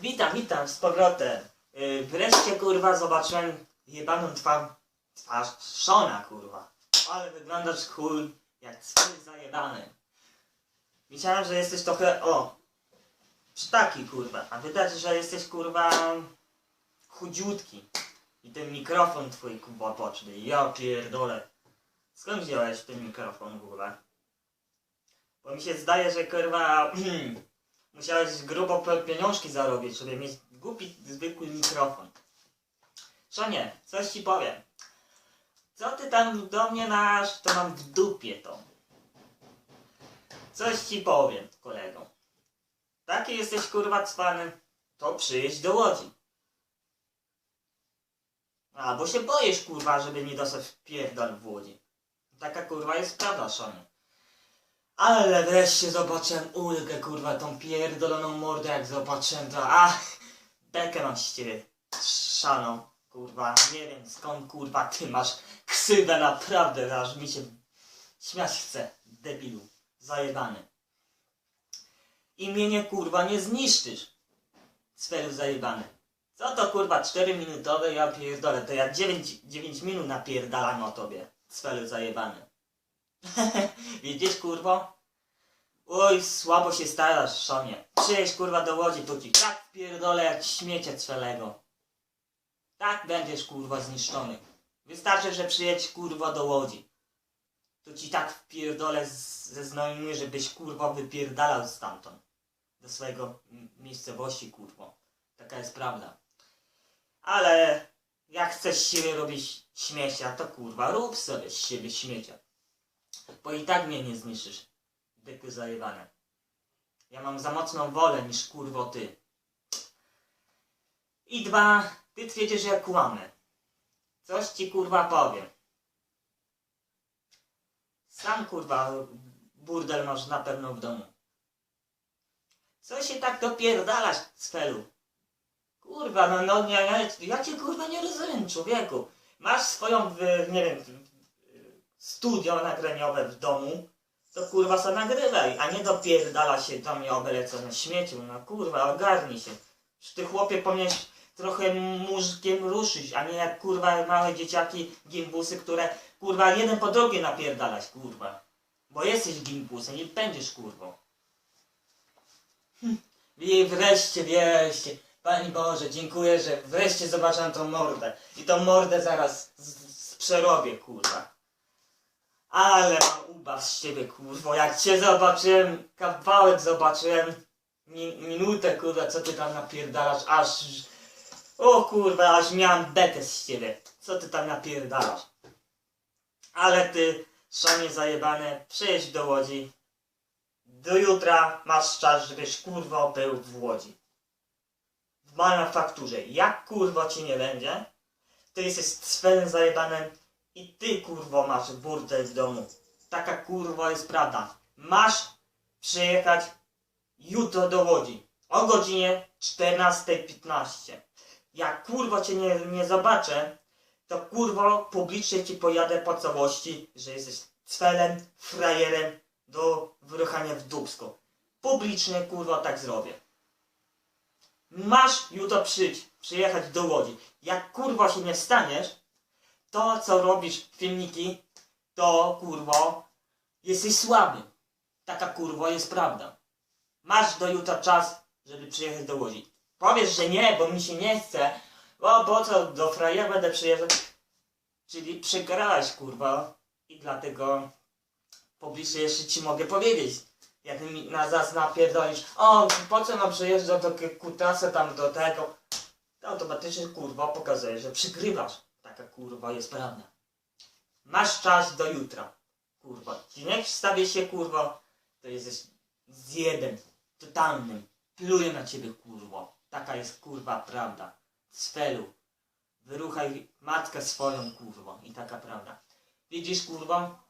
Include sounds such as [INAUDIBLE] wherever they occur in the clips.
Witam, witam z powrotem. Yy, wreszcie kurwa zobaczyłem jebaną twarz, twarz Szona kurwa. Ale wyglądasz chuj jak swój zajebany. Myślałem, że jesteś trochę, o, psztaki kurwa, a widać, że jesteś kurwa chudziutki. I ten mikrofon twój kurwa boczny, ja pierdolę. Skąd wziąłeś ten mikrofon ogóle? Bo mi się zdaje, że kurwa [CLEARS THROAT] musiałeś grubo pieniążki zarobić, żeby mieć głupi, zwykły mikrofon. Szonie, coś ci powiem. Co ty tam do mnie nasz, to mam w dupie to. Coś ci powiem, kolego. Taki jesteś kurwa cwany, to przyjedź do Łodzi. A, bo się boisz kurwa, żeby nie dostać pierdol w Łodzi. Taka kurwa jest prawda, Szonie. Ale wreszcie zobaczyłem ulgę, kurwa, tą pierdoloną mordę, jak zobaczyłem to. A, bekę mam z ciebie, szaną, kurwa. Nie wiem skąd, kurwa, ty masz ksywę, naprawdę, aż mi się śmiać chce, debilu, zajebany. Imienie, kurwa, nie zniszczysz, sferu zajebany. Co to, kurwa, 4 minutowe, ja pierdolę, to ja 9, 9 minut napierdalam o tobie, sferu zajebany. [LAUGHS] Widzisz, kurwo? Oj, słabo się starasz, Szomie. Przyjedź, kurwa, do Łodzi, to ci tak pierdolę jak śmiecie cwelego. Tak będziesz, kurwa, zniszczony. Wystarczy, że przyjedź, kurwa, do Łodzi. To ci tak wpierdolę ze znajomymi, żebyś, kurwa, wypierdalał stamtąd. Do swojego miejscowości, kurwo. Taka jest prawda. Ale jak chcesz siebie robić śmiecia, to kurwa, rób sobie z siebie śmiecia. Bo i tak mnie nie zniszczysz. Byku zajebane. Ja mam za mocną wolę niż kurwo ty. I dwa, ty twierdzisz, że ja kłamę. Coś ci kurwa powiem. Sam kurwa burdel masz na pewno w domu. Co się tak dopierdalasz, Sfelu? Kurwa, no, no ja, ja, ja cię kurwa nie rozumiem, człowieku. Masz swoją, nie wiem, studio nagraniowe w domu, to kurwa se nagrywaj, a nie dopierdala się do mnie obele co na śmieciu, no kurwa, ogarnij się. Że ty chłopie powinieneś trochę mózgiem ruszyć, a nie jak kurwa małe dzieciaki gimbusy, które kurwa jeden po drugie napierdalać, kurwa. Bo jesteś gimbusem i będziesz kurwą. Hm. I wreszcie, wreszcie. Pani Boże, dziękuję, że wreszcie zobaczyłem tą mordę. I tą mordę zaraz z, z przerobię, kurwa. Ale mam ubaw z ciebie, kurwo. Jak cię zobaczyłem, kawałek zobaczyłem, mi, minutę, kurwa, co ty tam napierdalasz, aż... O kurwa, aż miałem bekę z ciebie. Co ty tam napierdalasz? Ale ty, szanie zajebane, przyjedź do Łodzi. Do jutra masz czas, żebyś kurwa był w Łodzi. W manufakturze. Jak kurwa ci nie będzie, to jesteś swym zajebanem i ty kurwo masz burdel w domu. Taka kurwa jest prawda. Masz przyjechać jutro do Łodzi o godzinie 14.15. Jak kurwa cię nie, nie zobaczę, to kurwo publicznie ci pojadę po całości, że jesteś cwelem, frajerem do wyruchania w dubsko. Publicznie kurwa tak zrobię. Masz jutro przyjść, przyjechać do Łodzi. Jak kurwa się nie staniesz, to co robisz filmiki, to kurwo jesteś słaby. Taka kurwo jest prawda. Masz do jutra czas, żeby przyjechać do Łodzi. Powiesz, że nie, bo mi się nie chce. O, po co do fraja będę przyjeżdżać? Czyli przegrałeś kurwa i dlatego publicznie jeszcze ci mogę powiedzieć. Jak mi na zas napierdolisz, o, po co mam przyjeżdżać do kutasa tam do tego, to automatycznie kurwa pokazuje, że przygrywasz. Taka kurwa jest prawda. Masz czas do jutra. Kurwa. Ci nie wstawię się kurwa, to jesteś zjebem totalnym. Pluję na ciebie kurwo. Taka jest kurwa prawda. Sfelu. Wyruchaj matkę swoją kurwo. I taka prawda. Widzisz kurwa?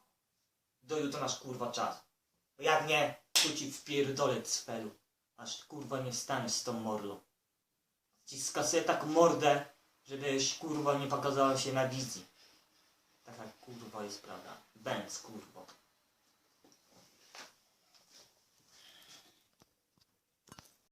Do jutra masz kurwa czas. Bo jak nie, to ci wpierdolę cfelu. Aż kurwa nie wstaniesz z tą mordą. Ci skasuję tak mordę, żebyś kurwa nie pokazała się na wizji. Taka kurwa jest prawda. Bęc kurwo.